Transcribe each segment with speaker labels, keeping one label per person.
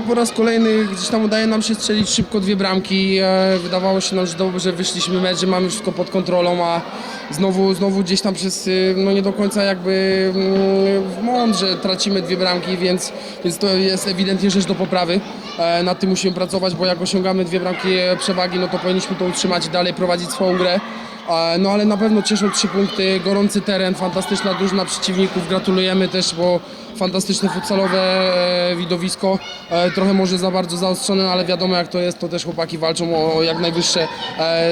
Speaker 1: po raz kolejny gdzieś tam udaje nam się strzelić szybko dwie bramki. E, wydawało się nam, że dobrze wyszliśmy mecz, że mamy wszystko pod kontrolą, a znowu, znowu gdzieś tam przez, y, no nie do końca jakby mm, w mądrze tracimy dwie bramki, więc, więc to jest ewidentnie rzecz do poprawy. E, nad tym musimy pracować, bo jak osiągamy dwie bramki e, przewagi, no to powinniśmy to utrzymać i dalej prowadzić swoją grę. E, No ale na pewno cieszą trzy punkty, gorący teren, fantastyczna drużyna przeciwników, gratulujemy też, bo fantastyczne futsalowe e, widowisko, e, trochę może za bardzo zaostrzone, ale wiadomo jak to jest, to też chłopaki walczą o, jak najwyższe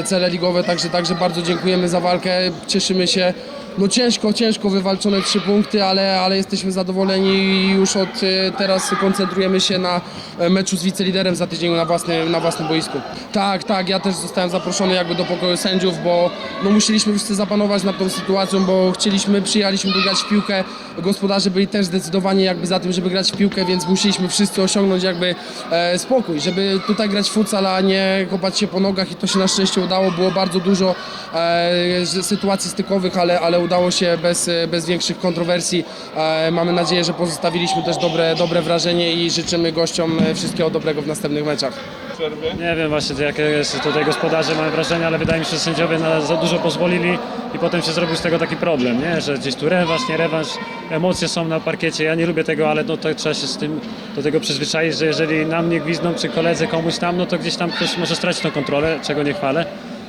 Speaker 1: cele ligowe, także, także bardzo dziękujemy za walkę, cieszymy się. No ciężko, ciężko wywalczone trzy punkty, ale, ale jesteśmy zadowoleni i już od e, teraz koncentrujemy się na e, meczu z wiceliderem za tydzień na własnym, na własnym boisku. Tak, tak, ja też zostałem zaproszony jakby do pokoju sędziów, bo no, musieliśmy wszyscy zapanować nad tą sytuacją, bo chcieliśmy, przyjechaliśmy tu grać w piłkę, gospodarze byli też zdecydowani jakby za tym, żeby grać w piłkę, więc musieliśmy wszyscy osiągnąć jakby e, spokój, żeby tutaj grać futsal, a nie kopać się po nogach i to się na szczęście udało, było bardzo dużo e, sytuacji stykowych, ale, ale udało się bez, bez większych kontrowersji. E, mamy nadzieję, że pozostawiliśmy też dobre, dobre wrażenie i życzymy gościom e, wszystkiego dobrego w następnych meczach.
Speaker 2: Nie wiem właśnie jakie jest tutaj gospodarze, mam wrażenie, ale wydaje mi się, że sędziowie na za dużo pozwolili i potem się zrobił z tego taki problem, nie? że gdzieś tu rewanż, nie rewanż, emocje są na parkiecie, ja nie lubię tego, ale no to trzeba się z tym do tego przyzwyczaić, że jeżeli na mnie gwizną czy koledzy komuś tam, no to gdzieś tam ktoś może stracić tą kontrolę, czego nie chwalę.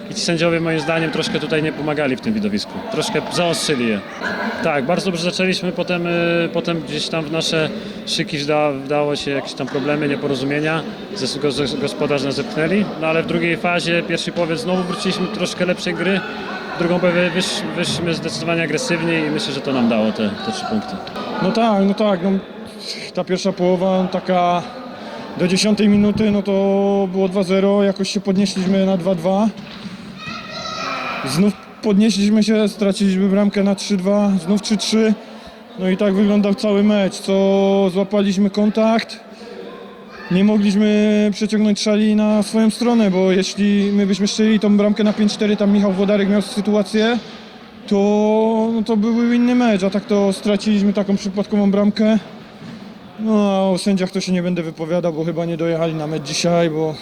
Speaker 2: I ci sędziowie moim zdaniem troszkę tutaj nie pomagali w tym widowisku. Troszkę zaostrzyli je. Tak, bardzo dobrze zaczęliśmy, potem, y, potem gdzieś tam w nasze szyki wda, wdało się jakieś tam problemy, nieporozumienia. Zes- go- zes- Gospodarz nas zepchnęli, no ale w drugiej fazie, pierwszy połowie znowu wróciliśmy do troszkę lepszej gry. Drugą połowie wysz, wyszliśmy zdecydowanie agresywniej i myślę, że to nam dało te, te trzy punkty.
Speaker 3: No tak, no tak. No, ta pierwsza połowa taka do 10 minuty, no to było 2-0, jakoś się podnieśliśmy na 2-2. Znów podnieśliśmy się, straciliśmy bramkę na 3-2, znów 3-3. No i tak wyglądał cały mecz, co złapaliśmy kontakt. Nie mogliśmy przeciągnąć szali na swoją stronę, bo jeśli my byśmy strzelili tą bramkę na 5-4, tam Michał Włodarek miał sytuację, to, no to byłby inny mecz, a tak to straciliśmy taką przypadkową bramkę. No a o sędziach to się nie będę wypowiadał, bo chyba nie dojechali na mecz dzisiaj, bo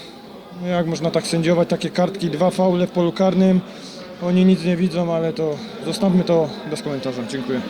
Speaker 3: jak można tak sędziować, takie kartki, dwa faule w polu karnym. Oni nic nie widzą, ale to zostawmy to bez komentarza. Dziękuję.